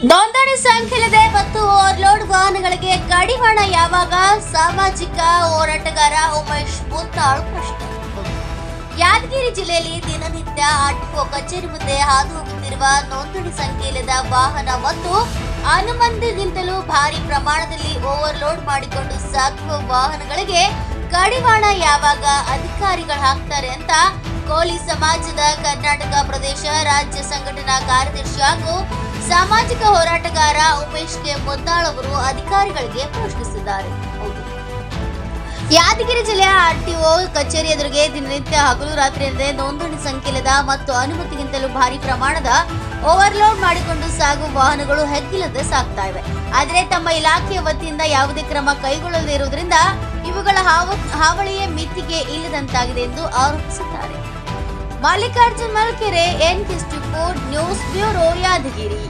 ನೋಂದಣಿ ಸಂಖ್ಯೆಯಿಲ್ಲದೆ ಮತ್ತು ಓವರ್ಲೋಡ್ ವಾಹನಗಳಿಗೆ ಕಡಿವಾಣ ಯಾವಾಗ? ಸಾಮಾಜಿಕ ಹೋರಾಟಗಾರ ಉಮೇಶ್ ಮುತ್ತಾಳ್ ಪ್ರಶ್ನೆ. ಯಾದಗಿರಿ ಜಿಲ್ಲೆಯಲ್ಲಿ ದಿನನಿತ್ಯ ಆಟೋ ಕಚೇರಿ ಮುಂದೆ ಹಾದು ಹೋಗುತ್ತಿರುವ ನೋಂದಣಿ ಸಂಖ್ಯೆಯಿಲ್ಲದ ವಾಹನ ಮತ್ತು ಅನುಮತಿಗಿಂತಲೂ ಭಾರಿ ಪ್ರಮಾಣದಲ್ಲಿ ಓವರ್ಲೋಡ್ ಮಾಡಿಕೊಂಡು ಸಾಗುವ ವಾಹನಗಳಿಗೆ ಕಡಿವಾಣ ಯಾವಾಗ ಅಧಿಕಾರಿಗಳು ಹಾಕ್ತಾರೆ ಅಂತ ಕೋಲಿ ಸಮಾಜದ ಕರ್ನಾಟಕ ಪ್ರದೇಶ ರಾಜ್ಯ ಸಂಘಟನಾ ಕಾರ್ಯದರ್ಶಿ ಹಾಗೂ ಸಾಮಾಜಿಕ ಹೋರಾಟಗಾರ ಉಮೇಶ್ ಕೆ ಮುದ್ದಾಳ್ ಅವರು ಅಧಿಕಾರಿಗಳಿಗೆ ಪ್ರಶ್ನಿಸಿದ್ದಾರೆ. ಯಾದಗಿರಿ ಜಿಲ್ಲೆಯ ಆರ್ಟಿಒ ಕಚೇರಿ ಎದುರಿಗೆ ದಿನನಿತ್ಯ ಹಗಲು ರಾತ್ರಿ ಅಂದರೆ ನೋಂದಣಿ ಸಂಖ್ಯೆಲದ ಮತ್ತು ಅನುಮತಿಗಿಂತಲೂ ಭಾರಿ ಪ್ರಮಾಣದ ಓವರ್ಲೋಡ್ ಮಾಡಿಕೊಂಡು ಸಾಗುವ ವಾಹನಗಳು ಹೆಗ್ಗಿಲ್ಲದೆ ಸಾಗ್ತಾ ಇವೆ. ಆದರೆ ತಮ್ಮ ಇಲಾಖೆಯ ವತಿಯಿಂದ ಯಾವುದೇ ಕ್ರಮ ಕೈಗೊಳ್ಳದೇ ಇರುವುದರಿಂದ ಇವುಗಳ ಹಾವ ಹಾವಳಿಯ ಮಿತಿಗೆ ಇಲ್ಲದಂತಾಗಿದೆ ಎಂದು ಆರೋಪಿಸಿದ್ದಾರೆ. Mallikarjun Malkere, N Ford news bureau, Yadgiri.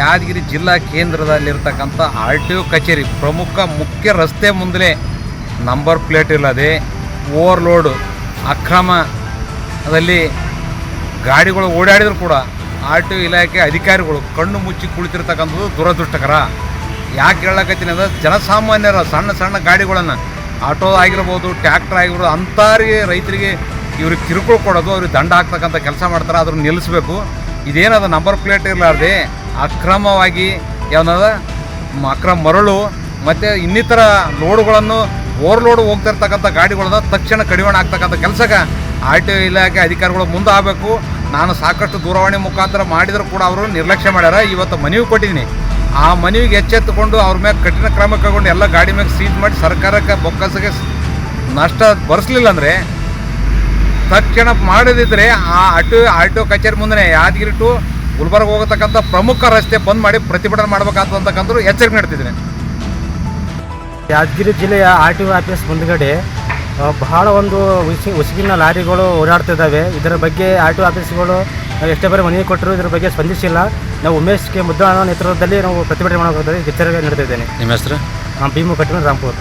Yadgiri ಜಿಲ್ಲಾ ಕೇಂದ್ರದಲ್ಲಿರ್ತಕ್ಕಂಥ ಆರ್ ಟಿ ಒ ಕಚೇರಿ, ಪ್ರಮುಖ ಮುಖ್ಯ ರಸ್ತೆ ಮುಂದೆ ನಂಬರ್ ಪ್ಲೇಟ್ ಇಲ್ಲದೆ ಓವರ್ಲೋಡು, ಅಕ್ರಮದಲ್ಲಿ ಗಾಡಿಗಳು ಓಡಾಡಿದ್ರು ಕೂಡ ಆರ್ ಟಿ ಒ ಇಲಾಖೆ ಅಧಿಕಾರಿಗಳು ಕಣ್ಣು ಮುಚ್ಚಿ ಕುಳಿತಿರ್ತಕ್ಕಂಥದ್ದು ದುರದೃಷ್ಟಕರ. ಯಾಕೆ ಹೇಳಕತ್ತೀನಿ ಅಂದ್ರೆ ಜನಸಾಮಾನ್ಯರ ಸಣ್ಣ ಸಣ್ಣ ಗಾಡಿಗಳನ್ನು ಆಟೋ ಆಗಿರ್ಬೋದು ಟ್ಯಾಕ್ಟರ್ ಆಗಿರ್ಬೋದು ಅಂಥವ್ರಿಗೆ ರೈತರಿಗೆ ಇವ್ರಿಗೆ ಕಿರುಕುಳ ಕೊಡೋದು, ಅವ್ರಿಗೆ ದಂಡ ಹಾಕ್ತಕ್ಕಂಥ ಕೆಲಸ ಮಾಡ್ತಾರೆ ಅದನ್ನು ನಿಲ್ಲಿಸಬೇಕು. ಇದೇನದ ನಂಬರ್ ಪ್ಲೇಟ್ ಇರಲಾರ್ದೆ, ಅಕ್ರಮವಾಗಿ ಏನದ ಅಕ್ರಮ ಮರಳು, ಮತ್ತು ಇನ್ನಿತರ ಲೋಡುಗಳನ್ನು ಓವರ್ಲೋಡ್ ಹೋಗ್ತಿರ್ತಕ್ಕಂಥ ಗಾಡಿಗಳನ್ನು ತಕ್ಷಣ ಕಡಿವಾಣ ಆಗ್ತಕ್ಕಂಥ ಕೆಲಸಕ್ಕೆ ಆರ್ ಟಿ ಒ ಇಲಾಖೆ ಅಧಿಕಾರಿಗಳು ಮುಂದೆ ಆಗಬೇಕು ನಾನು ಸಾಕಷ್ಟು ದೂರವಾಣಿ ಮುಖಾಂತರ ಮಾಡಿದರೂ ಕೂಡ ಅವರು ನಿರ್ಲಕ್ಷ್ಯ ಮಾಡ್ಯಾರ. ಇವತ್ತು ಮನವಿ ಕೊಟ್ಟಿದ್ದೀನಿ. ಆ ಮನವಿಗೆ ಎಚ್ಚೆತ್ತುಕೊಂಡು ಅವ್ರ ಮೇಲೆ ಕಠಿಣ ಕ್ರಮ ಕೈಗೊಂಡು ಎಲ್ಲ ಗಾಡಿ ಮೇಲೆ ಸೀಟ್ ಮಾಡಿ ಸರ್ಕಾರಕ್ಕೆ ಬೊಕ್ಕಸಗೆ ನಷ್ಟ ಬರೆಸಲಿಲ್ಲ ಅಂದರೆ ತಕ್ಷಣ ಮಾಡದಿದ್ದರೆ ಆ ಆಟೋ ಆಟೋ ಕಚೇರಿ ಮುಂದೆ ಯಾದಗಿರಿ ಟು ಗುಲ್ಬರ್ಗ ಹೋಗತಕ್ಕಂಥ ಪ್ರಮುಖ ರಸ್ತೆ ಬಂದ್ ಮಾಡಿ ಪ್ರತಿಭಟನೆ ಮಾಡ್ಬೇಕಂತಕ್ಕಂಥ ಎಚ್ಚರಿಕೆ ನೀಡ್ತಿದ್ದೀನಿ. ಯಾದಗಿರಿ ಜಿಲ್ಲೆಯ ಆರ್ ಟಿ ಒ ಆಫೀಸ್ ಮುಂದ್ಗಡೆ ಬಹಳ ಒಂದು ಉಸಿ, ಉಸುಗಿನ ಲಾರಿಗಳು ಓಡಾಡ್ತಿದ್ದಾವೆ. ಇದರ ಬಗ್ಗೆ ಆರ್ ಟಿ ಒ ಆಫೀಸ್ಗಳು ನಾವು ಎಷ್ಟೇ ಬಾರಿ ಮನವಿ ಕೊಟ್ಟರು ಇದರ ಬಗ್ಗೆ ಸ್ಪಂದಿಸಿಲ್ಲ. ನಾವು ಉಮೇಶ್ ಕೆ ಮುದ್ದಾ ನೇತೃತ್ವದಲ್ಲಿ ನಾವು ಪ್ರತಿಭಟನೆ ಮಾಡೋದ್ರಲ್ಲಿ ಎಚ್ಚರಿಕೆ ನಡೆದಿದ್ದೇನೆ ನಿಮ್ಮ ಹೆಸರು? ಭೀಮು ಕಟ್ಟಿನ ರಾಂಪುರ್